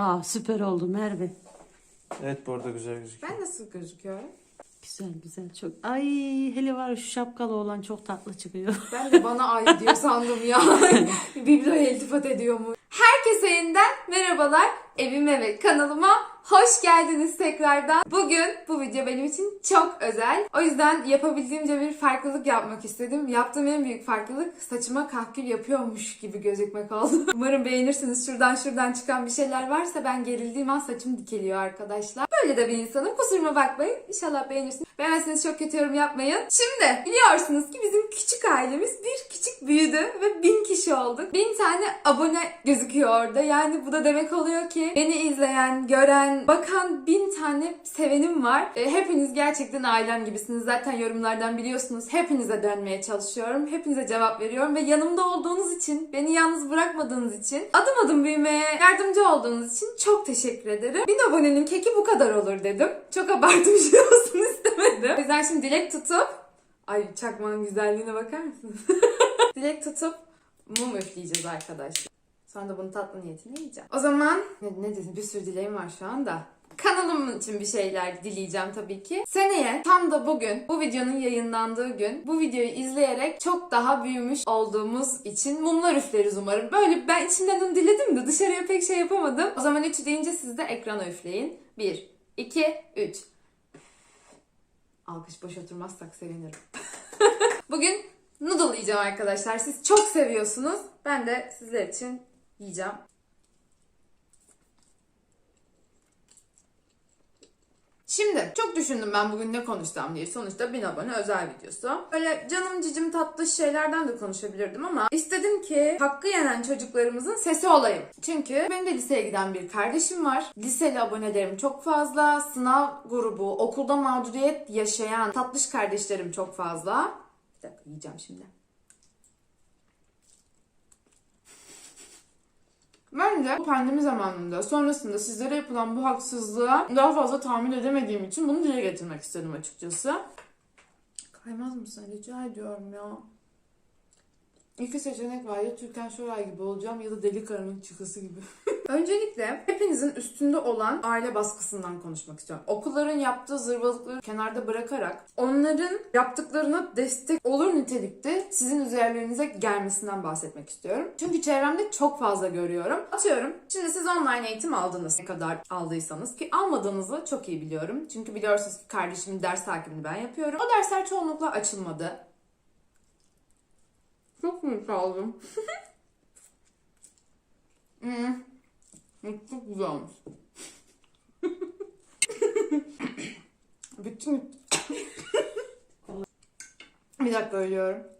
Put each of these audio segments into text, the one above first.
Aa süper oldu Merve. Evet bu arada güzel gözüküyor. Ben nasıl gözüküyorum? Güzel güzel çok. Ay hele var ya şu şapkalı olan çok tatlı çıkıyor. Ben de bana ait diyor sandım ya. Bibloya iltifat ediyor mu? Herkese yeniden merhabalar. Evime ve kanalıma hoş geldiniz tekrardan. Bugün bu video benim için çok özel. O yüzden yapabildiğimce bir farklılık yapmak istedim. Yaptığım en büyük farklılık saçıma kahkül yapıyormuş gibi gözükmek oldu. Umarım beğenirsiniz. Şuradan şuradan çıkan bir şeyler varsa ben gerildiğim an saçım dikeliyor arkadaşlar. Böyle de bir insanım. Kusuruma bakmayın. İnşallah beğenirsiniz. Beğenmezseniz çok kötü yorum yapmayın. Şimdi biliyorsunuz ki bizim küçük ailemiz bir küçük büyüdü ve bin kişi olduk. Bin tane abone gözüküyor orada. Yani bu da demek oluyor ki beni izleyen, gören, bakan bin tane sevenim var. E, hepiniz gerçekten ailem gibisiniz. Zaten yorumlardan biliyorsunuz. Hepinize dönmeye çalışıyorum. Hepinize cevap veriyorum ve yanımda olduğunuz için, beni yalnız bırakmadığınız için, adım adım büyümeye yardımcı olduğunuz için çok teşekkür ederim. Bin abonenin keki bu kadar olur dedim. Çok abartmış olsun istemedim. O yüzden şimdi dilek tutup Ay çakmanın güzelliğine bakar mısınız? dilek tutup mum üfleyeceğiz arkadaşlar. Sonra da bunu tatlı niyetine yiyeceğim. O zaman ne, ne dedim bir sürü dileğim var şu anda. Kanalım için bir şeyler dileyeceğim tabii ki. Seneye tam da bugün bu videonun yayınlandığı gün bu videoyu izleyerek çok daha büyümüş olduğumuz için mumlar üfleriz umarım. Böyle ben içimden onu diledim de dışarıya pek şey yapamadım. O zaman 3 deyince siz de ekrana üfleyin. 1, 2, 3. Alkış boş oturmazsak sevinirim. Bugün noodle yiyeceğim arkadaşlar. Siz çok seviyorsunuz. Ben de sizler için yiyeceğim. Şimdi çok düşündüm ben bugün ne konuşsam diye. Sonuçta bin abone özel videosu. Böyle canım cicim tatlı şeylerden de konuşabilirdim ama istedim ki hakkı yenen çocuklarımızın sesi olayım. Çünkü benim de liseye giden bir kardeşim var. Liseli abonelerim çok fazla. Sınav grubu, okulda mağduriyet yaşayan tatlış kardeşlerim çok fazla. Bir dakika yiyeceğim şimdi. Bence bu pandemi zamanında sonrasında sizlere yapılan bu haksızlığa daha fazla tahammül edemediğim için bunu dile getirmek istedim açıkçası. Kaymaz mısın? Rica ediyorum ya. İki seçenek var. Ya Türkan Şoray gibi olacağım ya da Deli Kara'nın çıkısı gibi. Öncelikle hepinizin üstünde olan aile baskısından konuşmak istiyorum. Okulların yaptığı zırvalıkları kenarda bırakarak onların yaptıklarına destek olur nitelikte sizin üzerlerinize gelmesinden bahsetmek istiyorum. Çünkü çevremde çok fazla görüyorum. Atıyorum şimdi siz online eğitim aldınız. Ne kadar aldıysanız ki almadığınızı çok iyi biliyorum. Çünkü biliyorsunuz ki kardeşimin ders takibini ben yapıyorum. O dersler çoğunlukla açılmadı. Çok büyük aldım. hmm. Çok güzel olmuş. Bütün... Bir dakika ölüyorum.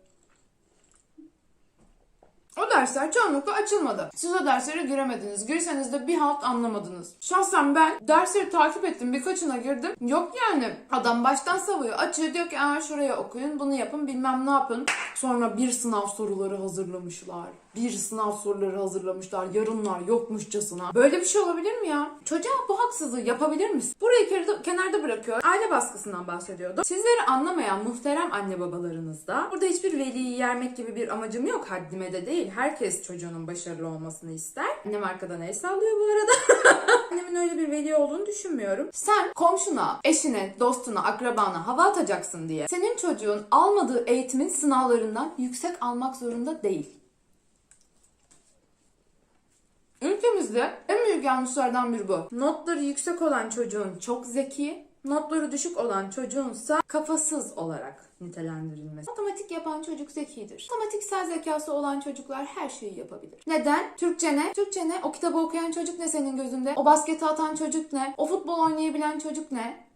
O dersler çoğunlukla açılmadı. Siz o derslere giremediniz. Girseniz de bir halt anlamadınız. Şahsen ben dersleri takip ettim. Birkaçına girdim. Yok yani. Adam baştan savuyor. Açıyor diyor ki Aa, şuraya okuyun, bunu yapın, bilmem ne yapın. Sonra bir sınav soruları hazırlamışlar. Bir sınav soruları hazırlamışlar. Yarınlar yokmuşçasına. Böyle bir şey olabilir mi ya? Çocuğa bu haksızlığı yapabilir misin? Burayı kenarda, bırakıyor. Aile baskısından bahsediyordum. Sizleri anlamayan muhterem anne babalarınız da burada hiçbir veliyi yermek gibi bir amacım yok. Haddime de değil. Herkes çocuğunun başarılı olmasını ister. Annem arkadan el sallıyor bu arada. Annemin öyle bir veli olduğunu düşünmüyorum. Sen komşuna, eşine, dostuna, akrabana hava atacaksın diye senin çocuğun almadığı eğitimin sınavlarından yüksek almak zorunda değil. Ülkemizde en büyük yanlışlardan biri bu. Notları yüksek olan çocuğun çok zeki, notları düşük olan çocuğunsa kafasız olarak nitelendirilmesi. Matematik yapan çocuk zekidir. Matematiksel zekası olan çocuklar her şeyi yapabilir. Neden? Türkçe ne? Türkçe ne? O kitabı okuyan çocuk ne senin gözünde? O basketi atan çocuk ne? O futbol oynayabilen çocuk ne?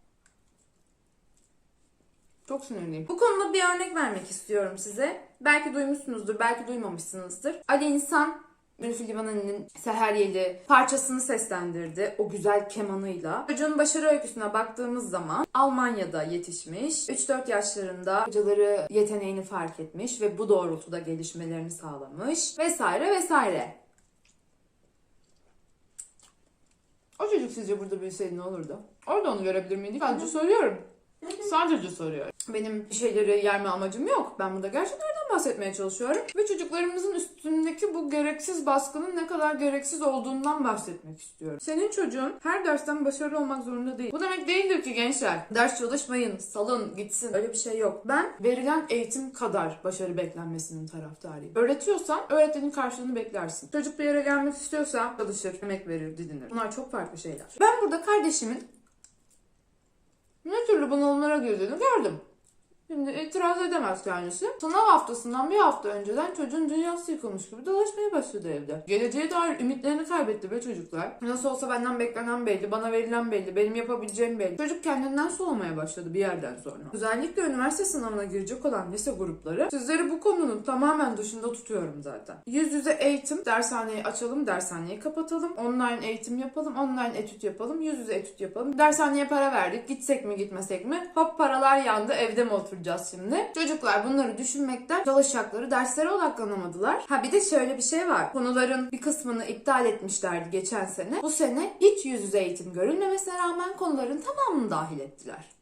Çok sinirliyim. Bu konuda bir örnek vermek istiyorum size. Belki duymuşsunuzdur, belki duymamışsınızdır. Ali İnsan Ünlü Livaneli'nin Seher Yeli parçasını seslendirdi o güzel kemanıyla. Çocuğun başarı öyküsüne baktığımız zaman Almanya'da yetişmiş, 3-4 yaşlarında hocaları yeteneğini fark etmiş ve bu doğrultuda gelişmelerini sağlamış vesaire vesaire. O çocuk sizce burada büyüseydi ne olurdu? Orada onu görebilir miydik? Sadece soruyorum. Sadece soruyorum. Benim bir şeyleri yerme amacım yok. Ben burada gerçeklerden bahsetmeye çalışıyorum. Ve çocuklarımızın üstündeki bu gereksiz baskının ne kadar gereksiz olduğundan bahsetmek istiyorum. Senin çocuğun her dersten başarılı olmak zorunda değil. Bu demek değildir ki gençler. Ders çalışmayın, salın, gitsin. Öyle bir şey yok. Ben verilen eğitim kadar başarı beklenmesinin taraftarıyım. Öğretiyorsan öğretmenin karşılığını beklersin. Çocuk bir yere gelmek istiyorsa çalışır, emek verir, didinir. Bunlar çok farklı şeyler. Ben burada kardeşimin ne türlü bunalımlara girdiğini gördüm. Şimdi itiraz edemez kendisi. Sınav haftasından bir hafta önceden çocuğun dünyası yıkılmış gibi dolaşmaya başladı evde. Geleceğe dair ümitlerini kaybetti be çocuklar. Nasıl olsa benden beklenen belli, bana verilen belli, benim yapabileceğim belli. Çocuk kendinden soğumaya başladı bir yerden sonra. Özellikle üniversite sınavına girecek olan lise grupları sizleri bu konunun tamamen dışında tutuyorum zaten. Yüz yüze eğitim, dershaneyi açalım, dershaneyi kapatalım. Online eğitim yapalım, online etüt yapalım, yüz yüze etüt yapalım. Dershaneye para verdik, gitsek mi gitmesek mi? Hop paralar yandı, evde mi oturacağız şimdi? Çocuklar bunları düşünmekten çalışacakları derslere odaklanamadılar. Ha bir de şöyle bir şey var. Konuların bir kısmını iptal etmişlerdi geçen sene. Bu sene hiç yüz yüze eğitim görülmemesine rağmen konuların tamamını dahil ettiler.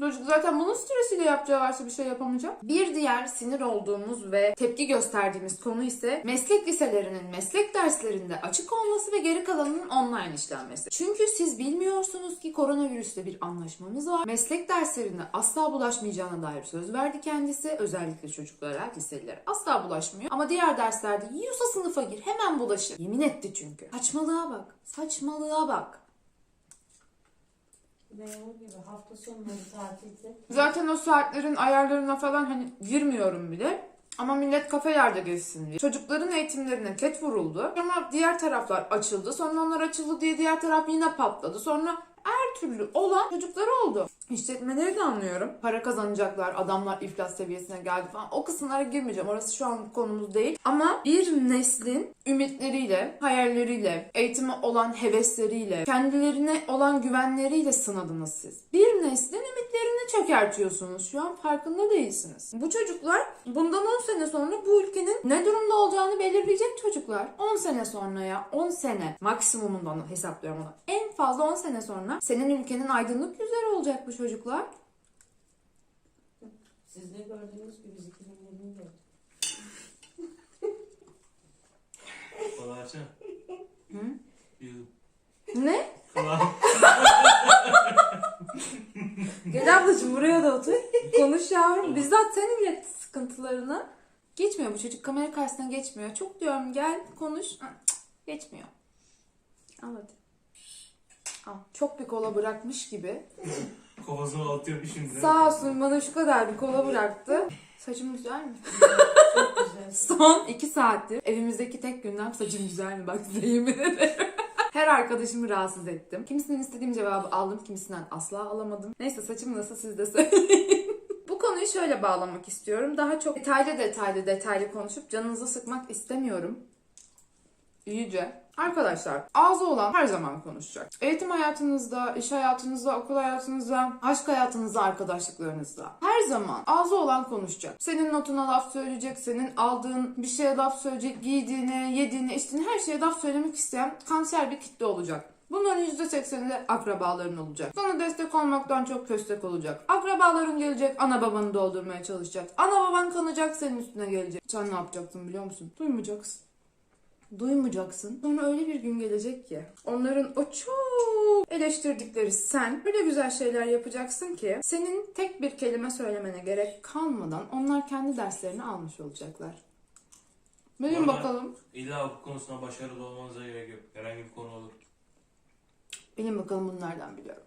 Çocuk zaten bunun stresiyle yapacağı varsa bir şey yapamayacak. Bir diğer sinir olduğumuz ve tepki gösterdiğimiz konu ise meslek liselerinin meslek derslerinde açık olması ve geri kalanının online işlenmesi. Çünkü siz bilmiyorsunuz ki koronavirüsle bir anlaşmamız var. Meslek derslerinde asla bulaşmayacağına dair söz verdi kendisi. Özellikle çocuklara, liselilere asla bulaşmıyor. Ama diğer derslerde yiyorsa sınıfa gir hemen bulaşır. Yemin etti çünkü. Saçmalığa bak. Saçmalığa bak. Tatilde. Zaten o saatlerin ayarlarına falan hani girmiyorum bile. Ama millet kafelerde gezsin diye. Çocukların eğitimlerine ket vuruldu. Ama diğer taraflar açıldı. Sonra onlar açıldı diye diğer taraf yine patladı. Sonra her türlü olan çocuklar oldu. İşletmeleri de anlıyorum. Para kazanacaklar, adamlar iflas seviyesine geldi falan. O kısımlara girmeyeceğim. Orası şu an konumuz değil. Ama bir neslin ümitleriyle, hayalleriyle, eğitime olan hevesleriyle, kendilerine olan güvenleriyle sınadınız siz. Bir neslin ümitlerini çökertiyorsunuz. Şu an farkında değilsiniz. Bu çocuklar bundan 10 sene sonra bu ülkenin ne durumda olacağını belirleyecek çocuklar. 10 sene sonra ya 10 sene maksimumundan hesaplıyorum onu. En fazla 10 sene sonra senin ülkenin aydınlık yüzleri olacak bu çocuklar. Siz ne gördünüz ki biz 2020'yi gördük. Kolay açsana. Hı? Yudum. Ne? Kolay. Gel ablacığım buraya da otur. Konuş yavrum. Bizzat sen ilet sıkıntılarını. Geçmiyor bu çocuk kamera karşısına geçmiyor. Çok diyorum gel konuş. Geçmiyor. Al hadi. Çok bir kola bırakmış gibi. Kovasını atıyorum şimdi. Sağ olsun bana şu kadar bir kola bıraktı. Saçım güzel mi? Çok güzel. Son iki saattir evimizdeki tek gündem saçım güzel mi? Bak size yemin ederim. Her arkadaşımı rahatsız ettim. Kimisinden istediğim cevabı aldım, kimisinden asla alamadım. Neyse saçım nasıl siz de söyleyin. Bu konuyu şöyle bağlamak istiyorum. Daha çok detaylı detaylı detaylı konuşup canınızı sıkmak istemiyorum. İyice. Arkadaşlar ağzı olan her zaman konuşacak. Eğitim hayatınızda, iş hayatınızda, okul hayatınızda, aşk hayatınızda, arkadaşlıklarınızda. Her zaman ağzı olan konuşacak. Senin notuna laf söyleyecek, senin aldığın bir şeye laf söyleyecek, giydiğine, yediğine, içtiğine her şeye laf söylemek isteyen kanser bir kitle olacak. Bunların %80'i de akrabaların olacak. Sana destek olmaktan çok köstek olacak. Akrabaların gelecek, ana babanı doldurmaya çalışacak. Ana baban kanacak, senin üstüne gelecek. Sen ne yapacaksın biliyor musun? Duymayacaksın duymayacaksın. Sonra öyle bir gün gelecek ki onların o çok eleştirdikleri sen öyle güzel şeyler yapacaksın ki senin tek bir kelime söylemene gerek kalmadan onlar kendi derslerini almış olacaklar. Bilin Bana- bakalım. İlla bu konusunda başarılı olmanıza gerek yok. Herhangi bir konu olur. Bilin bakalım bunlardan biliyorum.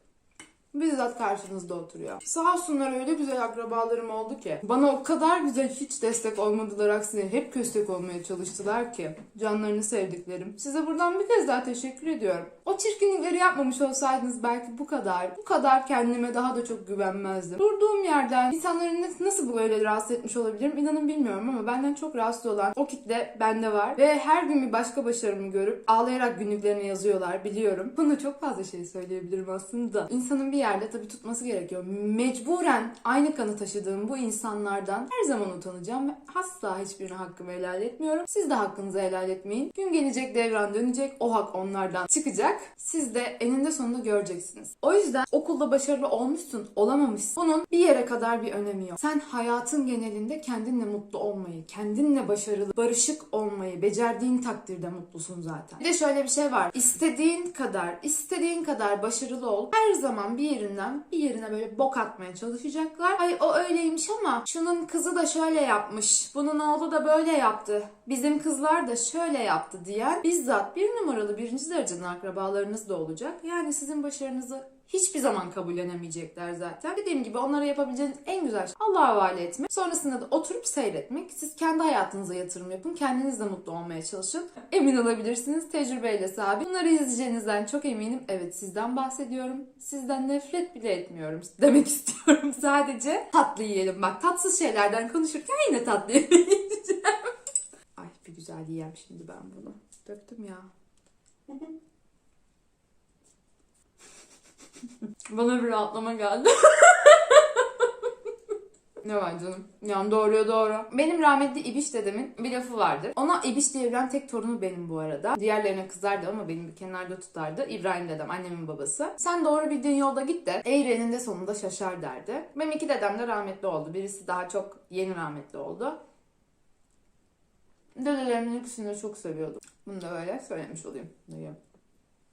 Bizzat karşınızda oturuyor. Sağ olsunlar öyle güzel akrabalarım oldu ki. Bana o kadar güzel hiç destek olmadılar aksine hep köstek olmaya çalıştılar ki. Canlarını sevdiklerim. Size buradan bir kez daha teşekkür ediyorum. O çirkinlikleri yapmamış olsaydınız belki bu kadar, bu kadar kendime daha da çok güvenmezdim. Durduğum yerden insanları ne- nasıl böyle rahatsız etmiş olabilirim inanın bilmiyorum ama benden çok rahatsız olan o kitle bende var. Ve her gün bir başka başarımı görüp ağlayarak günlüklerine yazıyorlar biliyorum. Buna çok fazla şey söyleyebilirim aslında. İnsanın bir yerde tabii tutması gerekiyor. Mecburen aynı kanı taşıdığım bu insanlardan her zaman utanacağım ve asla hiçbirine hakkımı helal etmiyorum. Siz de hakkınızı helal etmeyin. Gün gelecek devran dönecek. O hak onlardan çıkacak. Siz de eninde sonunda göreceksiniz. O yüzden okulda başarılı olmuşsun, olamamışsın. Bunun bir yere kadar bir önemi yok. Sen hayatın genelinde kendinle mutlu olmayı, kendinle başarılı, barışık olmayı becerdiğin takdirde mutlusun zaten. Bir de şöyle bir şey var. İstediğin kadar, istediğin kadar başarılı ol. Her zaman bir yerinden bir yerine böyle bok atmaya çalışacaklar. Ay o öyleymiş ama şunun kızı da şöyle yapmış. Bunun oğlu da böyle yaptı. Bizim kızlar da şöyle yaptı diyen bizzat bir numaralı birinci dereceden akrabalarınız da olacak. Yani sizin başarınızı hiçbir zaman kabullenemeyecekler zaten. Dediğim gibi onlara yapabileceğiniz en güzel şey Allah'a havale etmek. Sonrasında da oturup seyretmek. Siz kendi hayatınıza yatırım yapın. Kendiniz de mutlu olmaya çalışın. Emin olabilirsiniz tecrübeyle sahibi. Bunları izleyeceğinizden çok eminim. Evet sizden bahsediyorum. Sizden nefret bile etmiyorum demek istiyorum. Sadece tatlı yiyelim. Bak tatsız şeylerden konuşurken yine tatlı yemeyeceğim. Ay bir güzel yiyeyim şimdi ben bunu. Döktüm ya. Bana bir rahatlama geldi. ne var canım? Yani doğruya doğru. Benim rahmetli İbiş dedemin bir lafı vardır. Ona İbiş diye evlen tek torunu benim bu arada. Diğerlerine kızardı ama benim bir kenarda tutardı. İbrahim dedem annemin babası. Sen doğru bildiğin yolda git de eğri elinde sonunda şaşar derdi. Benim iki dedem de rahmetli oldu. Birisi daha çok yeni rahmetli oldu. Dedelerimin ikisini de çok seviyordum. Bunu da öyle söylemiş olayım. Dayı.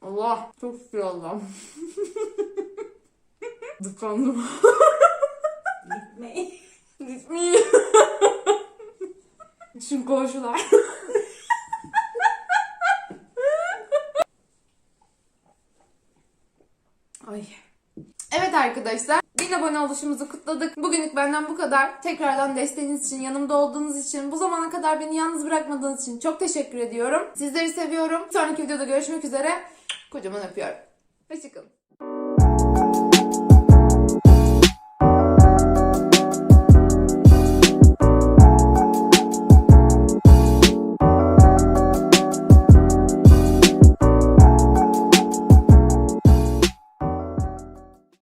Allah çok şükür Allah'ım. Dıkandım. Ne? Gitmeyin. Şu komşular. Ay. Evet arkadaşlar. Bin abone oluşumuzu kutladık. Bugünlük benden bu kadar. Tekrardan desteğiniz için, yanımda olduğunuz için, bu zamana kadar beni yalnız bırakmadığınız için çok teşekkür ediyorum. Sizleri seviyorum. Sonraki videoda görüşmek üzere. Kocaman öpüyorum. Hoşçakalın.